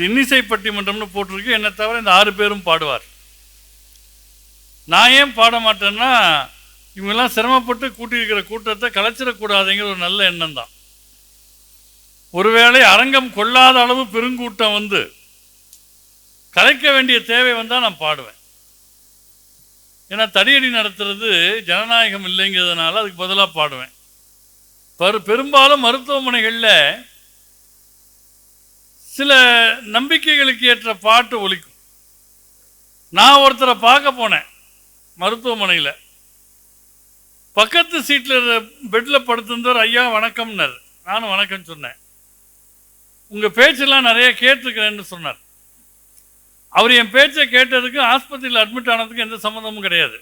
இது இன்னிசை பட்டிமன்றம்னு போட்டிருக்கு. என்னை தவிர இந்த ஆறு பேரும் பாடுவார். நான் ஏன் பாட மாட்டேன்னா இவங்கெல்லாம் சிரமப்பட்டு கூட்டியிருக்கிற கூட்டத்தை கலைச்சிடக்கூடாதுங்கிற ஒரு நல்ல எண்ணம் தான். ஒருவேளை அரங்கம் கொள்ளாத அளவு பெருங்கூட்டம் வந்து கலைக்க வேண்டிய தேவை வந்தால் நான் பாடுவேன். ஏன்னா தடியடி நடத்துறது ஜனநாயகம் இல்லைங்கிறதுனால அதுக்கு பதிலாக பாடுவேன். பெரு பெரும்பாலும் மருத்துவமனைகளில் சில நம்பிக்கைகளுக்கு ஏற்ற பாட்டு ஒலிக்கும். நான் ஒருத்தரை பார்க்க போனேன் மருத்துவமனையில். பக்கத்து சீட்டில் பெட்டில் படுத்திருந்தவர் ஐயா வணக்கம்னார். நானும் வணக்கம் சொன்னேன். உங்கள் பேச்செல்லாம் நிறைய கேட்டிருக்கிறேன்னு சொன்னார். அவர் என் பேச்சை கேட்டதுக்கு ஆஸ்பத்திரியில் அட்மிட் ஆனதுக்கு எந்த சம்மந்தமும் கிடையாது.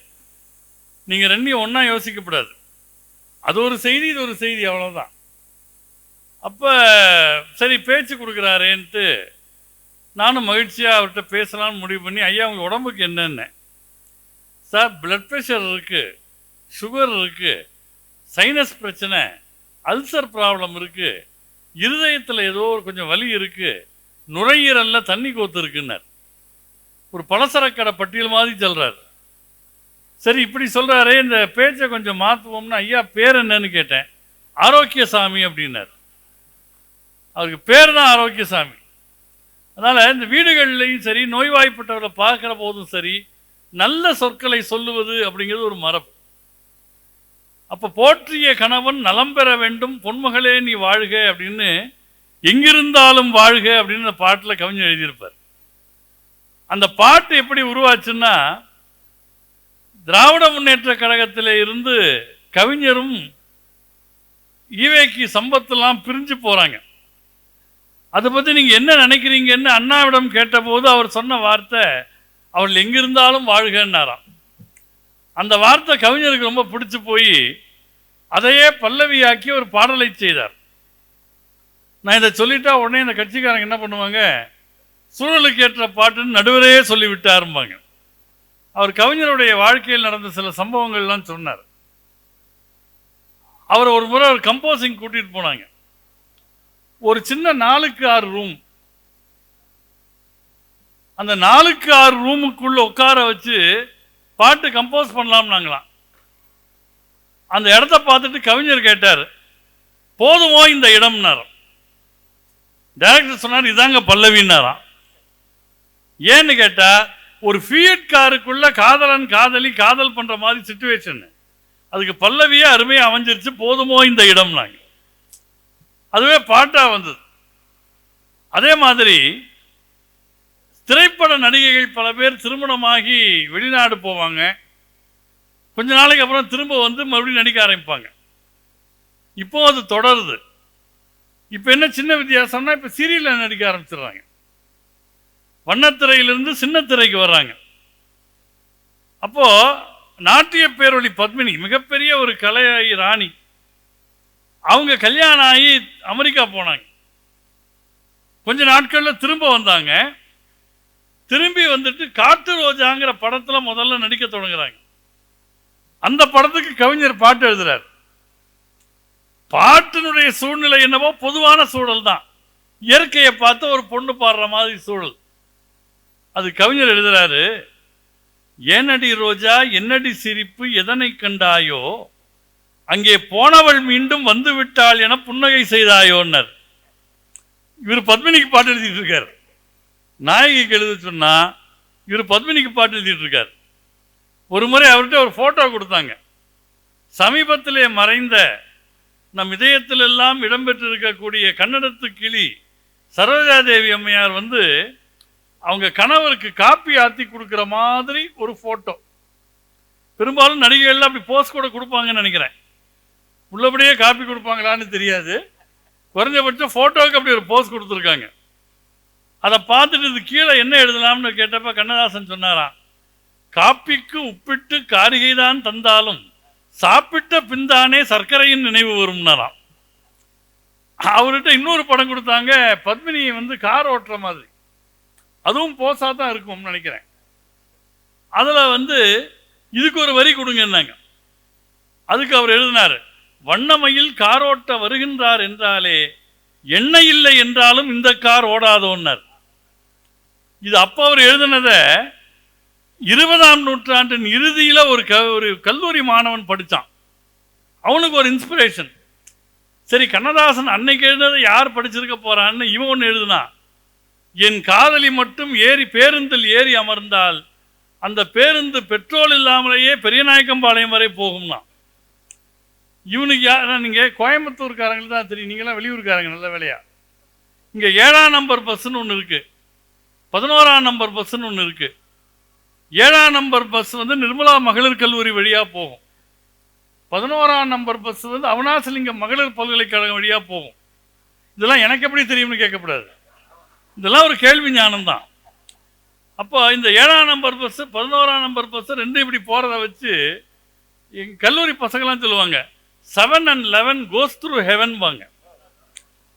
நீங்கள் ரெண்டையும் ஒன்றா யோசிக்கப்படாது அது ஒரு செய்தி இது ஒரு செய்தி அவ்வளோதான் அப்போ சரி பேச்சு கொடுக்குறாரேன்ட்டு நானும் மகிழ்ச்சியாக அவர்கிட்ட பேசலாம்னு முடிவு பண்ணி ஐயா உங்கள் உடம்புக்கு என்னென்ன? சார் பிளட் ப்ரெஷர் இருக்குது சுகர் இருக்குது சைனஸ் பிரச்சனை அல்சர் ப்ராப்ளம் இருக்குது இருதயத்தில் ஏதோ ஒரு கொஞ்சம் வலி இருக்குது நுரையீரலில் தண்ணி கோத்து இருக்குன்னார். ஒரு பலசரக்கடை பட்டியல் மாதிரி சொல்கிறார் சரி இப்படி சொல்கிறாரே இந்த பேச்சை கொஞ்சம் மாற்றுவோம்னா ஐயா பேர் என்னன்னு கேட்டேன் ஆரோக்கியசாமி அப்படின்னார். அவருக்கு பேர் தான் ஆரோக்கியசாமி. அதனால் இந்த வீடுகள்லையும் சரி நோய்வாய்ப்பட்டவரை பார்க்குற போதும் சரி நல்ல சொற்களை சொல்லுவது அப்படிங்கிறது ஒரு மரபு. அப்போ போற்றிய கணவன் நலம் பெற வேண்டும் பொன்மகளே நீ வாழ்க அப்படின்னு எங்கிருந்தாலும் வாழ்க அப்படின்னு அந்த பாட்டில் கவிஞர் எழுதியிருப்பார். அந்த பாட்டு எப்படி உருவாச்சுன்னா திராவிட முன்னேற்ற கழகத்தில் இருந்து கவிஞரும் ஈவேக்கி சம்பத்தெல்லாம் பிரிஞ்சு போகிறாங்க அதை பற்றி நீங்கள் என்ன நினைக்கிறீங்கன்னு அண்ணாவிடம் கேட்டபோது அவர் சொன்ன வார்த்தை அவள் எங்கிருந்தாலும் வாழ்கன்னாராம். அந்த வார்த்தை கவிஞருக்கு ரொம்ப பிடிச்சு போய் அதையே பல்லவியாக்கி ஒரு பாடலை செய்தார். நான் இதை சொல்லிட்டா உடனே இந்த கட்சிக்காரங்க என்ன பண்ணுவாங்க சூழலுக்கு ஏற்ற பாட்டுன்னு நடுவரே சொல்லிவிட்டாரும்பாங்க. அவர் கவிஞருடைய வாழ்க்கையில் நடந்த சில சம்பவங்கள்லாம் சொன்னார். அவர் ஒரு முறை ஒரு கம்போசிங் கூட்டிகிட்டு போனாங்க. ஒரு சின்ன நாலுக்கு ஆறு ரூம் அந்த நாலுக்கு ஆறு ரூமுக்குள்ள உட்கார வச்சு பாட்டு கம்போஸ் பண்ணலாம்னாங்களாம். அந்த இடத்த பார்த்துட்டு கவிஞர் கேட்டார் போதுமோ இந்த இடம்னார் டைரக்டர் சொன்னார் இதாங்க பல்லவின்னாராம். ஏன்னு கேட்டா ஒரு ஃபியட் காருக்குள்ள காதலன் காதலி காதல் பண்ற மாதிரி சுச்சுவேஷன் அதுக்கு பல்லவியே அருமையாக அமைஞ்சிருச்சு போதுமோ இந்த இடம்னாங்க. அதுவே பாட்டாக வந்தது. அதே மாதிரி திரைப்பட நடிகைகள் பல பேர் திருமணமாகி வெளிநாடு போவாங்க. கொஞ்ச நாளைக்கு அப்புறம் திரும்ப வந்து மறுபடியும் நடிக்க ஆரம்பிப்பாங்க. இப்போ அது தொடருது. இப்போ என்ன சின்ன வித்தியாசம்னா இப்போ சீரியலில் நடிக்க ஆரம்பிச்சிடுறாங்க. வண்ணத்திரையிலிருந்து சின்னத்திரைக்கு வர்றாங்க. அப்போது நாட்டிய பேரொழி பத்மினி மிகப்பெரிய ஒரு கலையாயி ராணி அவங்க கல்யாணம் ஆகி அமெரிக்கா போனாங்க. கொஞ்ச நாட்கள்ல திரும்ப வந்தாங்க. திரும்பி வந்துட்டு காட்டு ரோஜாங்கிற படத்துல முதல்ல நடிக்க தொடங்குறாங்க. அந்த படத்துக்கு கவிஞர் பாட்டு எழுதுறார். பாட்டினுடைய சூழ்நிலை என்னவோ பொதுவான சூழல் தான். இயற்கையை பார்த்து ஒரு பொண்ணு பாடுற மாதிரி சூழல். அது கவிஞர் எழுதுறாரு ஏனடி ரோஜா என்னடி சிரிப்பு எதனை கண்டாயோ அங்கே போனவள் மீண்டும் வந்து விட்டாள் என புன்னகை செய்தாயோன்னர் இவர் பத்மினிக்கு பாட்டு எழுதிட்டு இருக்கார் நாயகிக்கு எழுத சொன்னா இவர் பத்மினிக்கு பாட்டு எழுதிட்டு இருக்கார் ஒரு முறை அவர்கிட்ட ஒரு போட்டோ கொடுத்தாங்க. சமீபத்திலே மறைந்த நம் இதயத்தில் எல்லாம் இடம்பெற்றிருக்கக்கூடிய கன்னடத்து கிளி சரோஜாதேவி அம்மையார் வந்து அவங்க கணவருக்கு காப்பி ஆத்தி கொடுக்குற மாதிரி ஒரு ஃபோட்டோ பெரும்பாலும் நடிகைகள்லாம் அப்படி போஸ்ட் கூட கொடுப்பாங்கன்னு நினைக்கிறேன். உள்ளபடியே காப்பி கொடுப்பாங்களான்னு தெரியாது. குறைஞ்சபட்சம் ஃபோட்டோவுக்கு அப்படி ஒரு போஸ் கொடுத்துருக்காங்க. அதை பார்த்துட்டு இது கீழே என்ன எழுதலாம்னு கேட்டப்ப கண்ணதாசன் சொன்னாராம் காப்பிக்கு உப்பிட்டு காரிகை தான் தந்தாலும் சாப்பிட்ட பின்தானே சர்க்கரையின் நினைவு வரும்னாராம். அவர்கிட்ட இன்னொரு படம் கொடுத்தாங்க பத்மினி வந்து கார் ஓட்டுற மாதிரி. அதுவும் போஸாக தான் இருக்கும்னு நினைக்கிறேன். அதில் வந்து இதுக்கு ஒரு வரி கொடுங்கன்னாங்க. அதுக்கு அவர் எழுதினார் வண்ணமையில் கார் ஓட்ட வருகின்றார் என்றாலே எண்ணெய் இல்லை என்றாலும் இந்த கார் ஓடாதோன்னர். இது அப்போ அவர் எழுதினதை இருபதாம் நூற்றாண்டின் இறுதியில் ஒரு க ஒரு கல்லூரி மாணவன் படித்தான் அவனுக்கு ஒரு இன்ஸ்பிரேஷன் சரி கண்ணதாசன் அன்னைக்கு எழுதினதை யார் படிச்சிருக்க போகிறான்னு இவன் ஒன்று எழுதுனான் என் காதலி மட்டும் ஏறி பேருந்தில் ஏறி அமர்ந்தால் அந்த பேருந்து பெட்ரோல் இல்லாமலேயே பெரியநாயக்கம்பாளையம் வரை போகும்னா. இவனுக்கு யார் நீங்கள் கோயம்புத்தூர்காரங்களுக்கு தான் தெரியும். நீங்களாம் வெளியூர்காரங்க நல்ல வேலையா? இங்கே ஏழாம் நம்பர் பஸ்ஸுன்னு ஒன்று இருக்குது பதினோராம் நம்பர் பஸ்ஸுன்னு ஒன்று இருக்குது ஏழாம் நம்பர் பஸ் வந்து நிர்மலா மகளிர் கல்லூரி வழியாக போகும். பதினோராம் நம்பர் பஸ் வந்து அவனாசலிங்கம் மகளிர் பல்கலைக்கழகம் வழியாக போகும். இதெல்லாம் எனக்கு எப்படி தெரியும்னு கேட்கக்கூடாது. இதெல்லாம் ஒரு கேள்வி ஞானம் தான். அப்போ இந்த ஏழாம் நம்பர் பஸ்ஸு பதினோராம் நம்பர் பஸ்ஸு ரெண்டும் இப்படி போகிறத வச்சு எங்கள் கல்லூரி பசங்களாம் சொல்லுவாங்க seven and eleven goes through heaven வாங்க.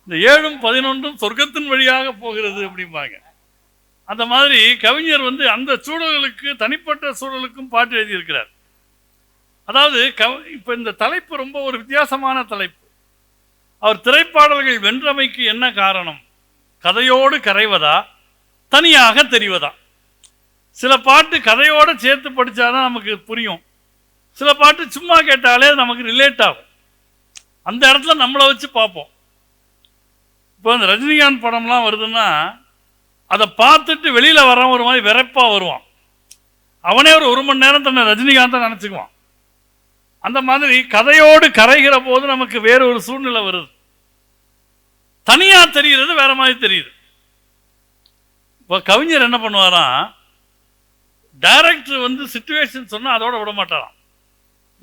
இந்த ஏழும் பதினொன்றும் சொர்க்கத்தின் வழியாக போகிறது அப்படிம்பாங்க. அந்த மாதிரி கவிஞர் வந்து அந்த சூழலுக்கு தனிப்பட்ட சூழலுக்கும் பாட்டு எழுதியிருக்கிறார். அதாவது கவ இப்போ இந்த தலைப்பு ரொம்ப ஒரு வித்தியாசமான தலைப்பு. அவர் திரைப்பாடல்கள் வென்றமைக்கு என்ன காரணம்? கதையோடு கரைவதா? தனியாக தெரிவதா? சில பாட்டு கதையோடு சேர்த்து படித்தாதான் நமக்கு புரியும். சில பாட்டு சும்மா கேட்டாலே நமக்கு ரிலேட் ஆகும். அந்த இடத்துல நம்மளை வச்சு பார்ப்போம். இப்போ இந்த ரஜினிகாந்த் படம்லாம் வருதுன்னா அதை பார்த்துட்டு வெளியில் வரவன் ஒரு மாதிரி விரைப்பாக வருவான். அவனே ஒரு ஒரு மணி நேரம் தன்னை ரஜினிகாந்தை நினச்சிக்குவான். அந்த மாதிரி கதையோடு கரைகிற போது நமக்கு வேற ஒரு சூழ்நிலை வருது. தனியாக தெரிகிறது வேற மாதிரி தெரியுது. இப்போ கவிஞர் என்ன பண்ணுவாராம்? டைரக்டர் வந்து சுச்சுவேஷன் சொன்னால் அதோட விட மாட்டாராம்.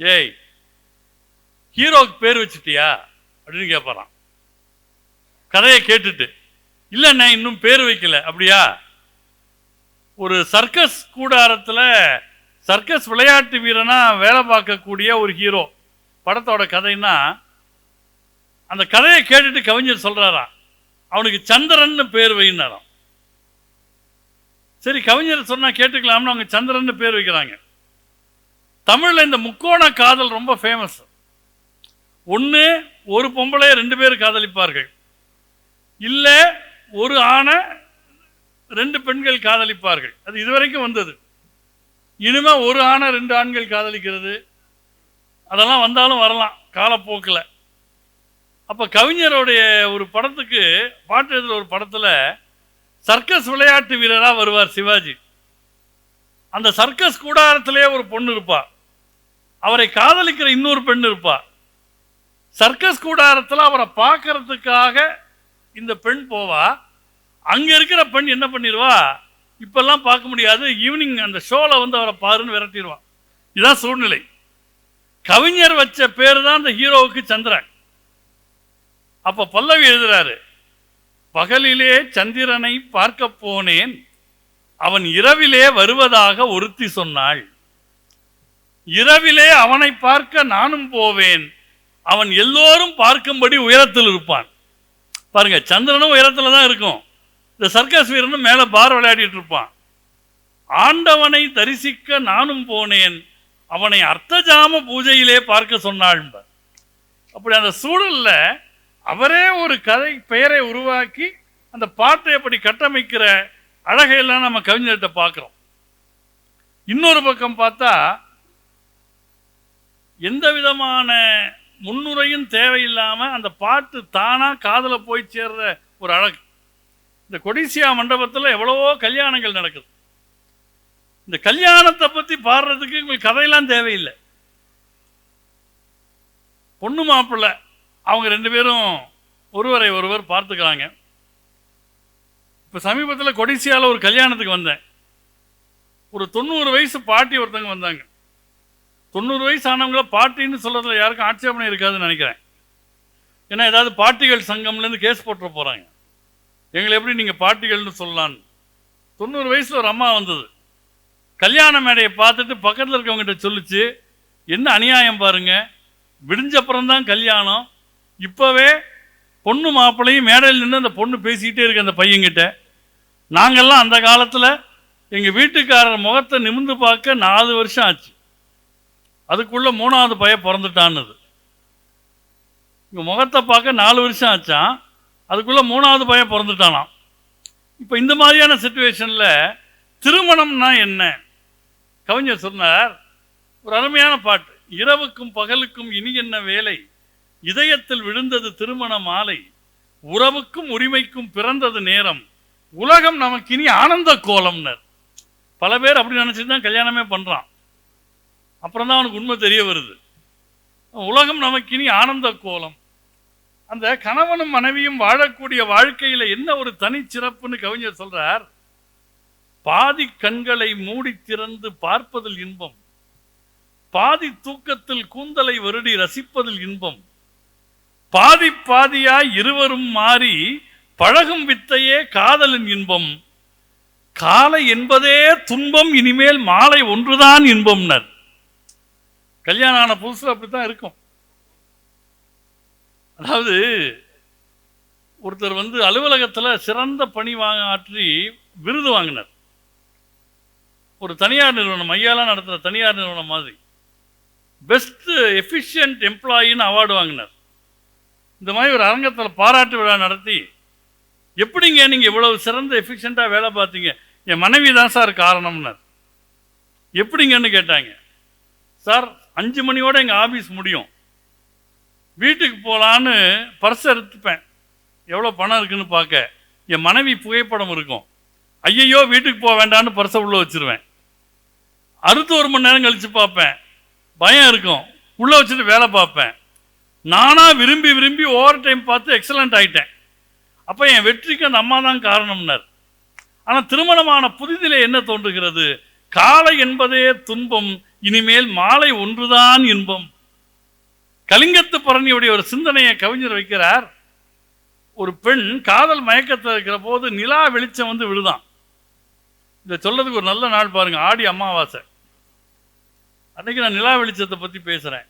ஏய் ஹீரோக்கு பேர் வச்சுட்டியா? அப்படின்னு கேட்பறான் கதையை கேட்டுட்டு இல்லைண்ணே இன்னும் பேர் வைக்கல அப்படியா? ஒரு சர்க்கஸ் கூடாரத்தில் சர்க்கஸ் விளையாட்டு வீரனா வேலை பார்க்கக்கூடிய ஒரு ஹீரோ. படத்தோட கதைன்னா அந்த கதையை கேட்டுட்டு கவிஞர் சொல்றாராம். அவனுக்கு சந்திரன்னு பேர் வைனாராம் சரி கவிஞர் சொன்னா கேட்டுக்கலாம்னு அவங்க சந்திரன்னு பேர் வைக்கிறாங்க. தமிழில் இந்த முக்கோண காதல் ரொம்ப ஃபேமஸ் ஒன்று ஒரு பொம்பளையை ரெண்டு பேர் காதலிப்பார்கள். இல்லை ஒரு ஆணை ரெண்டு பெண்கள் காதலிப்பார்கள். அது இதுவரைக்கும் வந்தது. இனிமே ஒரு ஆணை ரெண்டு ஆண்கள் காதலிக்கிறது. அதெல்லாம் வந்தாலும் வரலாம் காலப்போக்கில். அப்போ கவிஞருடைய ஒரு படத்துக்கு பாட்டு எழுதுற ஒரு படத்தில் சர்க்கஸ் விளையாட்டு வீரராக வருவார் சிவாஜி. அந்த சர்க்கஸ் கூடாரத்திலே ஒரு பொண்ணு இருப்பாள் அவரை காதலிக்கிற இன்னொரு பெண் இருப்பா. சர்க்கஸ் கூடாரத்தில் அவரை பார்க்கறதுக்காக இந்த பெண் போவா. அங்கே இருக்கிற பெண் என்ன பண்ணிடுவா இப்பெல்லாம் பார்க்க முடியாது. ஈவினிங் அந்த ஷோவில் வந்து அவரை பாருன்னு விரட்டிடுவான் இதுதான் சூழ்நிலை. கவிஞர் வச்ச பேர் தான் அந்த ஹீரோவுக்கு சந்திரன். அப்போ பல்லவி எழுதுறாரு பகலிலே சந்திரனை பார்க்க போனேன். அவன் இரவிலே வருவதாக ஒருத்தி சொன்னாள். இரவிலே அவனை பார்க்க நானும் போவேன். அவன் எல்லோரும் பார்க்கும்படி உயரத்தில் இருப்பான். பாருங்க சந்திரனும் உயரத்தில் தான் இருக்கும். இந்த சர்க்கஸ் வீரனும் மேலே பார் விளையாடிட்டு இருப்பான். ஆண்டவனை தரிசிக்க நானும் போனேன். அவனை அர்த்தஜாம பூஜையிலே பார்க்க சொன்னாள் அப்படி அந்த சூழலில் அவரே ஒரு கதை பெயரை உருவாக்கி அந்த பாட்டை எப்படி கட்டமைக்கிற அழகையெல்லாம் நம்ம கவிஞர்கிட்ட பார்க்குறோம். இன்னொரு பக்கம் பார்த்தா எந்த விதமான முன்னுரையும் தேவையில்லாமல் அந்த பாட்டு தானாக காதில் போய் சேர்ற ஒரு அழகு. இந்த கொடிசியா மண்டபத்தில் எவ்வளவோ கல்யாணங்கள் நடக்குது. இந்த கல்யாணத்தை பற்றி பாடுறதுக்கு உங்களுக்கு கதையெல்லாம் தேவையில்லை. பொண்ணு மாப்பிள்ளை அவங்க ரெண்டு பேரும் ஒருவரை ஒருவர் பார்த்துக்கிறாங்க. இப்போ சமீபத்தில் கொடிசியாவில் ஒரு கல்யாணத்துக்கு வந்தேன். ஒரு தொண்ணூறு வயசு பாட்டி ஒருத்தவங்க வந்தாங்க. தொண்ணூறு வயசு ஆனவங்கள பாட்டின்னு சொல்கிறதுல யாருக்கும் ஆட்சேபனை இருக்காதுன்னு நினைக்கிறேன். ஏன்னா ஏதாவது பாட்டிகள் சங்கம்லேருந்து கேஸ் போட்டுற போகிறாங்க எங்களை எப்படி நீங்கள் பாட்டிகள்னு சொல்லலான்னு. தொண்ணூறு வயசில் ஒரு அம்மா வந்தது. கல்யாண மேடையை பார்த்துட்டு பக்கத்தில் இருக்கவங்ககிட்ட சொல்லிச்சு என்ன அநியாயம் பாருங்க. விடிஞ்சப்புறம் தான் கல்யாணம். இப்போவே பொண்ணு மாப்பிள்ளையும் மேடையில் நின்று அந்த பொண்ணு பேசிக்கிட்டே இருக்கு அந்த பையன்கிட்ட. நாங்கள்லாம் அந்த காலத்தில் எங்கள் வீட்டுக்காரர் முகத்தை நிமிந்து பார்க்க நாலு வருஷம் ஆச்சு. அதுக்குள்ளே மூணாவது பையன் பிறந்துட்டான்னுது. இங்கே முகத்தை பார்க்க நாலு வருஷம் ஆச்சான். அதுக்குள்ளே மூணாவது பையன் பிறந்துட்டானாம். இப்போ இந்த மாதிரியான சுச்சுவேஷனில் திருமணம்னா என்ன? கவிஞர் சொன்னார் ஒரு அருமையான பாட்டு இரவுக்கும் பகலுக்கும் இனி என்ன வேலை? இதயத்தில் விழுந்தது திருமண மாலை உறவுக்கும் உரிமைக்கும் பிறந்தது நேரம். உலகம் நமக்கு இனி ஆனந்த கோலம்னர். பல பேர் அப்படி நினச்சிட்டு தான் கல்யாணமே பண்ணுறான் அப்புறம் தான் அவனுக்கு உண்மை தெரிய வருது. உலகம் நமக்கு இனி ஆனந்த கோலம். அந்த கணவனும் மனைவியும் வாழக்கூடிய வாழ்க்கையில் என்ன ஒரு தனிச்சிறப்புன்னு கவிஞர் சொல்றார். பாதி கண்களை மூடி திறந்து பார்ப்பதில் இன்பம். பாதி தூக்கத்தில் கூந்தலை வருடி ரசிப்பதில் இன்பம். பாதி பாதியாய் இருவரும் மாறி பழகும் வித்தையே காதலின் இன்பம். காலை என்பதே துன்பம் இனிமேல் மாலை ஒன்றுதான் இன்பம்னர். கல்யாணம் ஆன புதுசு அப்படித்தான் இருக்கும். அதாவது ஒருத்தர் வந்து அலுவலகத்துல சிறந்த பணி வாங்க ஆற்றி விருது வாங்கினார். ஒரு தனியார் நிறுவனம் ஐயாலாம் நடத்துகிற தனியார் நிறுவனம் மாதிரி. பெஸ்ட் எஃபிஷியன்ட் எம்ப்ளாயின்னு அவார்டு வாங்கினார். இந்த மாதிரி ஒரு அரங்கத்தில் பாராட்டு விழா நடத்தி எப்படிங்க நீங்கள் இவ்வளவு சிறந்த எஃபிஷியண்ட்டாக வேலை பார்த்தீங்க? என் மனைவி தான் சார் காரணம்னார். எப்படிங்கன்னு கேட்டாங்க. சார் அஞ்சு மணியோட எங்கள் ஆஃபீஸ் முடியும். வீட்டுக்கு போகலான்னு பர்ஸ் எடுத்துப்பேன். எவ்வளோ பணம் இருக்குன்னு பார்க்க. என் மனைவி புகைப்படம் இருக்கும். ஐயையோ வீட்டுக்கு போக வேண்டான்னு பர்ஸை உள்ளே வச்சிருவேன். அடுத்து ஒரு மணி நேரம் கழித்து பார்ப்பேன். பயம் இருக்கும். உள்ளே வச்சுட்டு வேலை பார்ப்பேன். நானாக விரும்பி விரும்பி ஓவர் டைம் பார்த்து எக்ஸலண்ட் ஆகிட்டேன் அப்போ என் வெற்றிக்கு அந்த அம்மா தான் காரணம்னார். ஆனால் திருமணமான புதிதிலே என்ன தோன்றுகிறது? காலை என்பதே துன்பம் இனிமேல் மாலை ஒன்றுதான் இன்பம். கலிங்கத்து பரணியுடைய ஒரு சிந்தனையை கவிஞர் வைக்கிறார். ஒரு பெண் காதல் மயக்கத்தில் இருக்கிற போது நிலா வெளிச்சம் வந்து விழுதான். இதை சொல்றதுக்கு ஒரு நல்ல நாள் பாருங்க ஆடி அமாவாசை. அன்னைக்கு நான் நிலா வெளிச்சத்தை பற்றி பேசுகிறேன்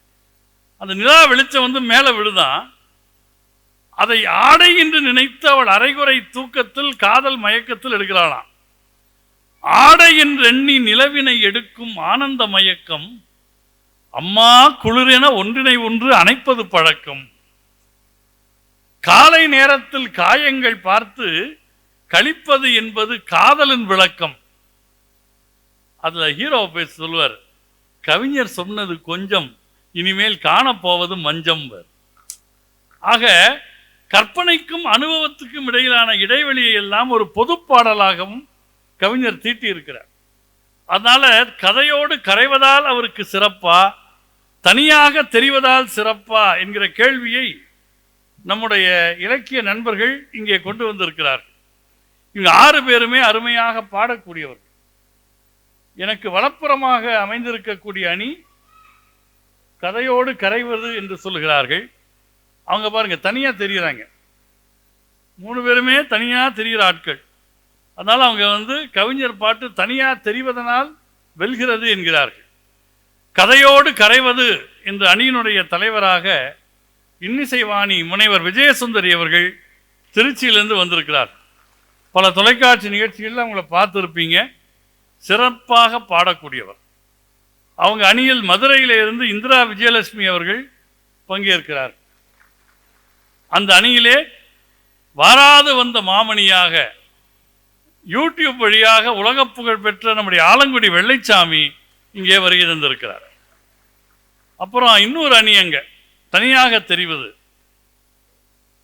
அந்த நிலா வெளிச்சம் வந்து மேலே விழுதான். அதை ஆடை என்று நினைத்து அவள் அரைகுறை தூக்கத்தில் காதல் மயக்கத்தில் எடுக்கிறாளாம். ஆடையின் ரெண்ணி எண்ணி நிலவினை எடுக்கும் ஆனந்த மயக்கம் அம்மா குளிரென ஒன்றினை ஒன்று அணைப்பது பழக்கம். காலை நேரத்தில் காயங்கள் பார்த்து கழிப்பது என்பது காதலின் விளக்கம். அதுல ஹீரோ பேச சொல்லுவார் கவிஞர் சொன்னது கொஞ்சம் இனிமேல் காணப்போவது மஞ்சம் ஆக கற்பனைக்கும் அனுபவத்துக்கும் இடையிலான இடைவெளியை எல்லாம் ஒரு பொது பாடலாகவும் கவிஞர் தீட்டி இருக்கிறார் அதனால் கதையோடு கரைவதால் அவருக்கு சிறப்பா தனியாக தெரிவதால் சிறப்பா என்கிற கேள்வியை நம்முடைய இலக்கிய நண்பர்கள் இங்கே கொண்டு வந்திருக்கிறார்கள். இவங்க ஆறு பேருமே அருமையாக பாடக்கூடியவர்கள். எனக்கு வலப்புறமாக அமைந்திருக்கக்கூடிய அணி கதையோடு கரைவது என்று சொல்கிறார்கள் அவங்க பாருங்க தனியாக தெரிகிறாங்க மூணு பேருமே தனியாக தெரிகிற ஆட்கள். அதனால் அவங்க வந்து கவிஞர் பாட்டு தனியாக தெரிவதனால் வெல்கிறது என்கிறார்கள். கதையோடு கரைவது என்ற அணியினுடைய தலைவராக இன்னிசைவாணி முனைவர் விஜயசுந்தரி அவர்கள் திருச்சியிலேருந்து வந்திருக்கிறார். பல தொலைக்காட்சி நிகழ்ச்சிகளில் அவங்கள பார்த்துருப்பீங்க. சிறப்பாக பாடக்கூடியவர். அவங்க அணியில் மதுரையில் இருந்து இந்திரா விஜயலட்சுமி அவர்கள் பங்கேற்கிறார். அந்த அணியிலே வாராது வந்த மாமணியாக யூடியூப் வழியாக உலக புகழ் பெற்ற நம்முடைய ஆலங்குடி வெள்ளைச்சாமி இங்கே வருகை தந்திருக்கிறார் அப்புறம் இன்னொரு அணி அங்கே தனியாக தெரிவது.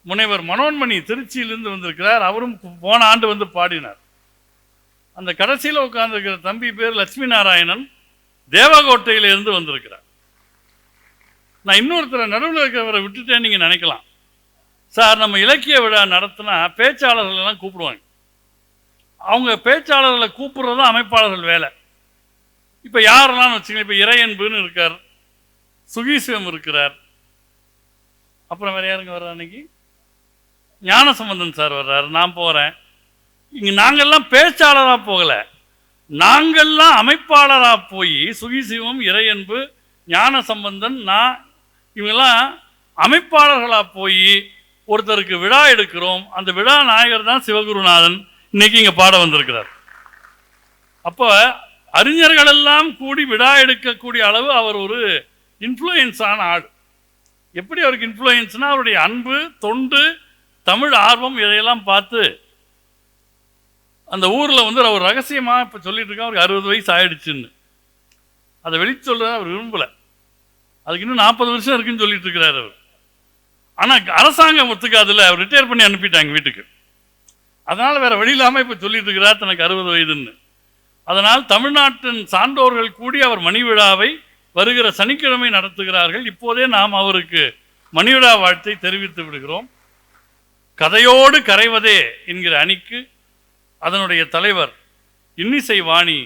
முனைவர் மனோன்மணி திருச்சியிலிருந்து வந்திருக்கிறார். அவரும் போன ஆண்டு வந்து பாடினார். அந்த கடைசியில் உட்கார்ந்துருக்கிற தம்பி பேர் லட்சுமி நாராயணன் தேவகோட்டையிலிருந்து வந்திருக்கிறார். நான் இன்னொருத்தரை நடுவில் இருக்கிறவரை விட்டுட்டேன்னு நீங்கள் நினைக்கலாம். சார் நம்ம இலக்கிய விழா நடத்தினா பேச்சாளர்கள் எல்லாம் கூப்பிடுவாங்க. அவங்க பேச்சாளர்களை கூப்பிடுறது தான் அமைப்பாளர்கள் வேலை. இப்போ யாரெல்லாம் வச்சுக்கோங்க இப்போ இறையன்புன்னு இருக்கார் சுகீசிவம் இருக்கிறார். அப்புறம் வேற யாருங்க வர்றார் அன்னைக்கு? ஞானசம்பந்தன் சார் வர்றாரு நான் போகிறேன் இங்கே நாங்கள்லாம் பேச்சாளராக போகலை. நாங்கள்லாம் அமைப்பாளராக போய் சுகிசிவம் இறையன்பு ஞான சம்பந்தன் நான் இவங்கெல்லாம் அமைப்பாளர்களாக போய் ஒருத்தருக்கு விழா எடுக்கிறோம். அந்த விழா நாயகர் தான் சிவகுருநாதன். இன்னைக்கு இங்கே பாட வந்திருக்கிறார். அப்போ அறிஞர்கள் எல்லாம் கூடி விடா எடுக்கக்கூடிய அளவு அவர் ஒரு இன்ஃப்ளூயன்ஸான ஆள். எப்படி அவருக்கு இன்ஃப்ளூயன்ஸ்னா அவருடைய அன்பு தொண்டு தமிழ் ஆர்வம் இதையெல்லாம் பார்த்து அந்த ஊரில் வந்து அவர் ரகசியமாக இப்போ சொல்லிட்டு இருக்கா அவருக்கு அறுபது வயசு ஆயிடுச்சுன்னு. அதை வெளி சொல்ல அவர் விரும்பலை. அதுக்கு இன்னும் நாற்பது வருஷம் இருக்குன்னு சொல்லிட்டு இருக்கிறார் அவர். ஆனால் அரசாங்கம் ஒத்துக்காதில்ல அவர் ரிட்டையர் பண்ணி அனுப்பிட்டாங்க வீட்டுக்கு. அதனால் வேறு வழி இல்லாமல் இப்போ சொல்லிட்டு இருக்கிறார் தனக்கு அறுபது வயதுன்னு. அதனால் தமிழ்நாட்டின் சான்றோர்கள் கூடி அவர் மணி விழாவை வருகிற சனிக்கிழமை நடத்துகிறார்கள். இப்போதே நாம் அவருக்கு மணிவிழா வாழ்த்தை தெரிவித்து விடுகிறோம். கதையோடு கரைவதே என்கிற அணிக்கு அதனுடைய தலைவர் இன்னிசை வாணி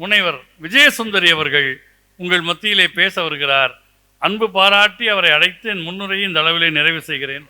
முனைவர் விஜயசுந்தரி அவர்கள் உங்கள் மத்தியிலே பேச வருகிறார். அன்பு பாராட்டி அவரை அழைத்து என் முன்னுரையை இந்த அளவிலே நிறைவு செய்கிறேன்.